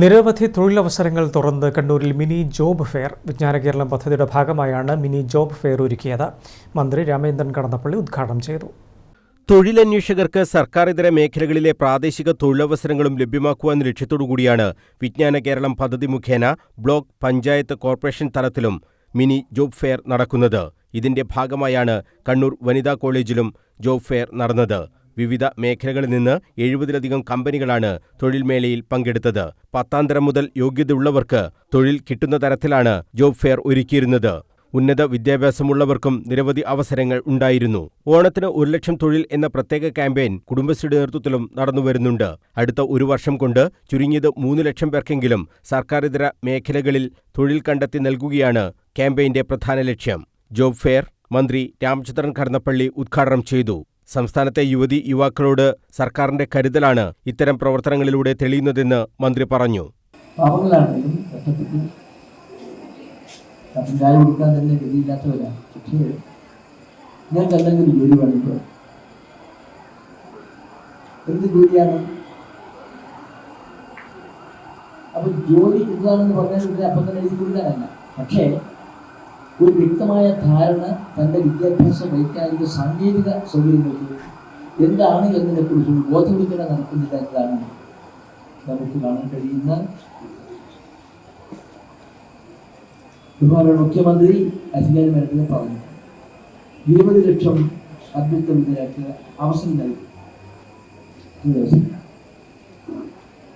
നിരവധി തൊഴിലവസരങ്ങൾ തുറന്ന് കണ്ണൂരിൽ മിനി ജോബ് ഫെയർ വിജ്ഞാന കേരളം പദ്ധതിയുടെ ഭാഗമായാണ് മിനി ജോബ് ഫെയർ ഒരുക്കിയത്. മന്ത്രി രാമേന്ദ്രൻ കടന്നപ്പള്ളി ഉദ്ഘാടനം ചെയ്തു. തൊഴിലന്വേഷകർക്ക് സർക്കാർ ഇതര മേഖലകളിലെ പ്രാദേശിക തൊഴിലവസരങ്ങളും ലഭ്യമാക്കുവാൻ ലക്ഷ്യത്തോടുകൂടിയാണ് വിജ്ഞാന കേരളം പദ്ധതി മുഖേന ബ്ലോക്ക് പഞ്ചായത്ത് കോർപ്പറേഷൻ തലത്തിലും മിനി ജോബ് ഫെയർ നടക്കുന്നത്. ഇതിന്റെ ഭാഗമായാണ് കണ്ണൂർ വനിതാ കോളേജിലും ജോബ് ഫെയർ നടന്നത്. വിവിധ മേഖലകളിൽ നിന്ന് എഴുപതിലധികം കമ്പനികളാണ് തൊഴിൽ മേളയിൽ പങ്കെടുത്തത്. പത്താം തരം മുതൽ യോഗ്യതയുള്ളവർക്ക് തൊഴിൽ കിട്ടുന്ന തരത്തിലാണ് ജോബ് ഫെയർ ഒരുക്കിയിരുന്നത്. ഉന്നത വിദ്യാഭ്യാസമുള്ളവർക്കും നിരവധി അവസരങ്ങൾ ഉണ്ടായിരുന്നു. ഓണത്തിന് ഒരു ലക്ഷം തൊഴിൽ എന്ന പ്രത്യേക ക്യാമ്പയിൻ കുടുംബശ്രീയുടെ നേതൃത്വത്തിലും നടന്നുവരുന്നുണ്ട് അടുത്ത ഒരു വർഷം കൊണ്ട് ചുരുങ്ങിയത് മൂന്ന് ലക്ഷം പേർക്കെങ്കിലും സർക്കാരിതര മേഖലകളിൽ തൊഴിൽ കണ്ടെത്തി നൽകുകയാണ് ക്യാമ്പയിന്റെ പ്രധാന ലക്ഷ്യം. ജോബ് ഫെയർ മന്ത്രി രാമചന്ദ്രൻ കടന്നപ്പള്ളി ഉദ്ഘാടനം ചെയ്തു. സംസ്ഥാനത്തെ യുവതി യുവാക്കളോട് സർക്കാരിന്റെ കരുതലാണ് ഇത്തരം പ്രവർത്തനങ്ങളിലൂടെ തെളിയുന്നതെന്ന് മന്ത്രി പറഞ്ഞു. കൊടുക്കാൻ തന്നെ ഞാൻ ജോലി വേണമെങ്കിൽ എന്ത് അപ്പൊ എന്താണെന്ന് പറഞ്ഞാൽ അപ്പം തന്നെ എഴുതി കൊടുക്കാനല്ല. പക്ഷേ ഒരു വ്യക്തമായ ധാരണ തന്റെ വിദ്യാഭ്യാസ വൈജ്ഞാനിക സാങ്കേതിക സൗകര്യങ്ങൾക്ക് എന്താണ് എന്നതിനെക്കുറിച്ച് ബോധവൽക്കരണം നടക്കുന്നില്ല എന്നതാണ് നമുക്ക് കാണാൻ കഴിയുന്ന ബഹുമാനപ്പെട്ട മുഖ്യമന്ത്രി അധികാരിമാരുടെ പറഞ്ഞു ഇരുപത് ലക്ഷം അഭ്യർത്ഥ വിദ്യരാക്ക് അവസരം നൽകി.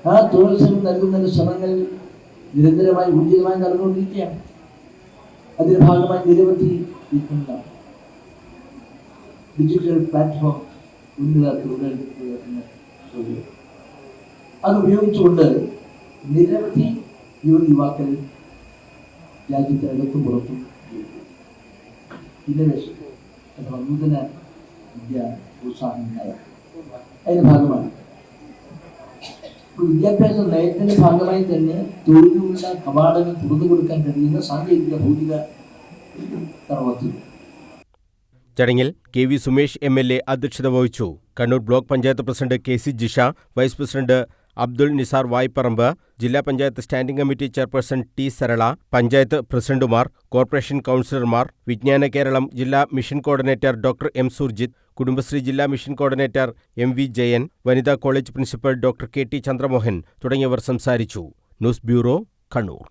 ആ തൊഴിൽ നൽകുന്ന ശ്രമങ്ങൾ നിരന്തരമായി ഊർജിതമായി നടന്നുകൊണ്ടിരിക്കുകയാണ്. അതിന്റെ ഭാഗമായി നിരവധി ഇരിക്കുന്നതാണ് ഡിജിറ്റൽ പ്ലാറ്റ്ഫോം ഉന്നത തൊഴിലെടുക്കുക എന്ന തൊഴിൽ അത് ഉപയോഗിച്ചുകൊണ്ട് നിരവധി യുവ യുവാക്കൾ രാജ്യത്തിനകത്തും പുറത്തും ഇന്നവേഷൻ അഥവാ നൂതന വിദ്യ പ്രോത്സാഹന നയം അതിന്റെ ഭാഗമാണ് വിദ്യാഭ്യാസ നയത്തിന്റെ ഭാഗമായി തന്നെ തൊഴിലുള്ള കവാടങ്ങൾ തുറന്നു കൊടുക്കാൻ കഴിയുന്ന സാങ്കേതിക ഭൗതിക തറവത്തിൽ ചടങ്ങിൽ K V Sumesh M L A അധ്യക്ഷത വഹിച്ചു. Kannur block panchayat president K C Jisha vice president Abdul Nisar Vayparamba ജില്ലാ panchayat standing committee chairperson T Sarala panchayat പ്രസിഡന്റുമാർ കോർപ്പറേഷൻ കൗൺസിലർമാർ വിജ്ഞാന കേരളം ജില്ലാ mission coordinator doctor M Surjith Kudumbashree ജില്ലാ mission coordinator M V Jayan വനിതാ college principal doctor K T Chandramohan തുടങ്ങിയവർ സംസാരിച്ചു. News bureau Kannur.